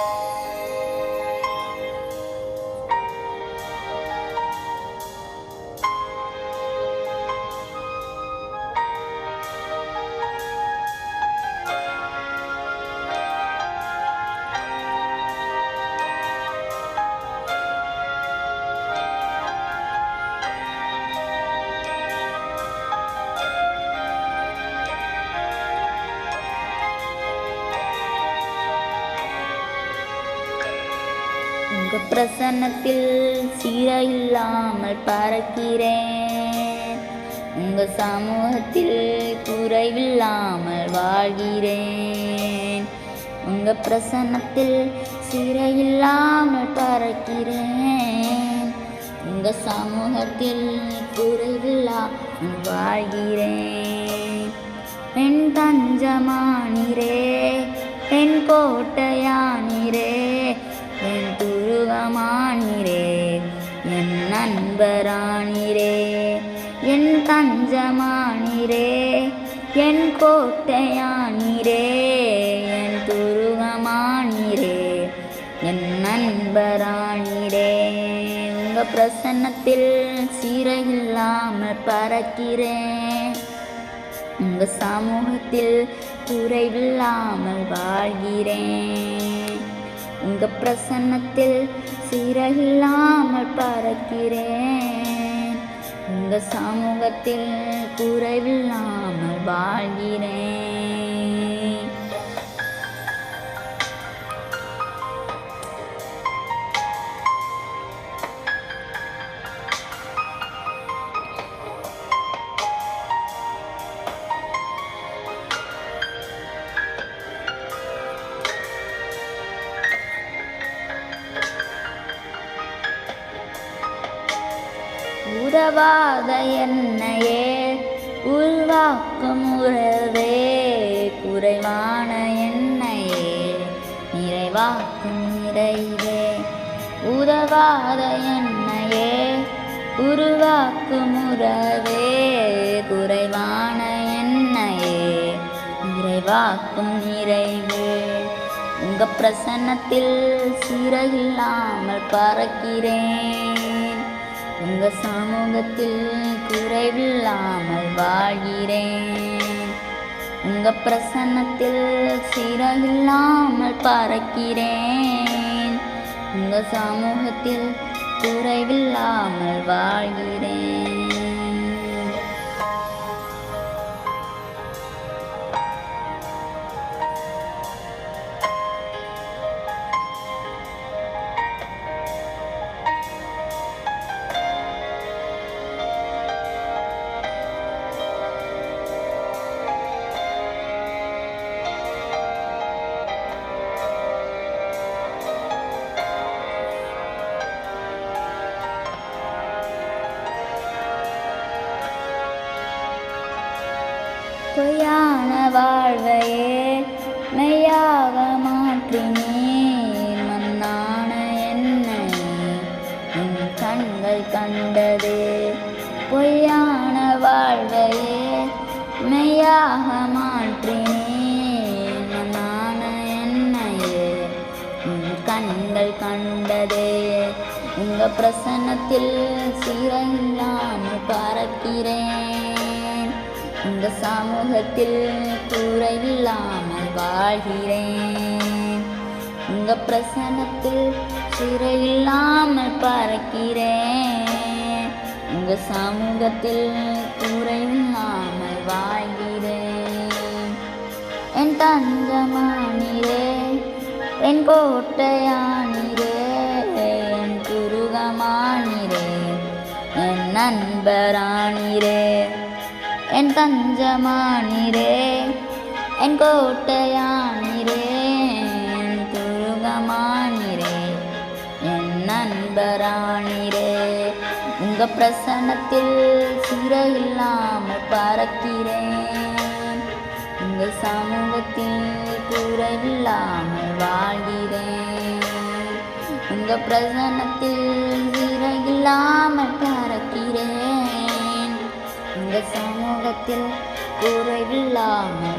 Oh. உங்க பிரசன்னத்தில் சீர இல்லாமல் பறக்கிறேன். உங்க சமூகத்தில் குறைவில்லாமல் வாழ்கிறேன். உங்க பிரசன்னத்தில் சீர இல்லாமல் பறக்கிறேன். உங்க சமூகத்தில் குறைவில்லாமல் வாழ்கிறேன். என் தஞ்சமானிரே என் கோட்டையான் நண்பரானிரே என் தஞ்சமானிரே என் கோட்டையானிரே என் துருவமானிரே என் நண்பரானிரே. உங்க பிரசன்னத்தில் சீரையில்லாமல் பறக்கிறேன். உங்க சமூகத்தில் குறைவில்லாமல் வாழ்கிறேன். உங்க பிரசன்னத்தில் சீரகில்லாமல் பறக்கிறேன். உங்க சமூகத்தில் குறைவில்லாமல் வாழ்கிறேன். உதவாத என்னையே உருவாக்கும் உறவே குறைவான என்னையே நிறைவாக்கும் நிறைவே. உதவாத என்னையே உருவாக்கும் உறவே குறைவான என்னையே நிறைவாக்கும் நிறைவே. உங்க பிரசன்னத்தில் சிறையில்லாமல் பறக்கிறேன். சமூகத்தில் குறைவில்லாமல் வாழ்கிறேன். உங்க பிரசன்னத்தில் சிறகில்லாமல் பறக்கிறேன். உங்க சமூகத்தில் குறைவில்லாமல் வாழ்கிறேன். பொய்யான வாழ்வையே மெய்யாக மாற்றினீர் மண்ணான என்னை உன் கண்கள் கண்டது. பொய்யான வாழ்வையே மெய்யாக மாற்றினீர் மண்ணான என்னையே உன் கண்கள் கண்டதே. உங்கள் பிரசன்னத்தில் சீரல்லாமல் பறக்கிறேன். இந்த சமூகத்தில் குறையில்லாமல் வாழ்கிறேன். உங்க பிரசனத்தில் சிறையில்லாமல் பறக்கிறேன். உங்க சமூகத்தில் குறையில்லாமல் வாழ்கிறேன். என் தஞ்சமானிரே என் கோட்டையானிரே என் குருகமானிரே என் நண்பரானிரே என் தஞ்சமானிரே என் கோட்டையானிரே என் துருகமானிரே என் நண்பரானிரே. உங்க பிரசன்னத்தில் சிறையில்லாமல் பறக்கிறேன். உங்க சமூகத்தில் குறையில்லாமல் வாழ்கிறேன். உங்க பிரசன்னத்தில் சிறையில்லாமல் பறக்கிறேன் குறைவில்லாமல்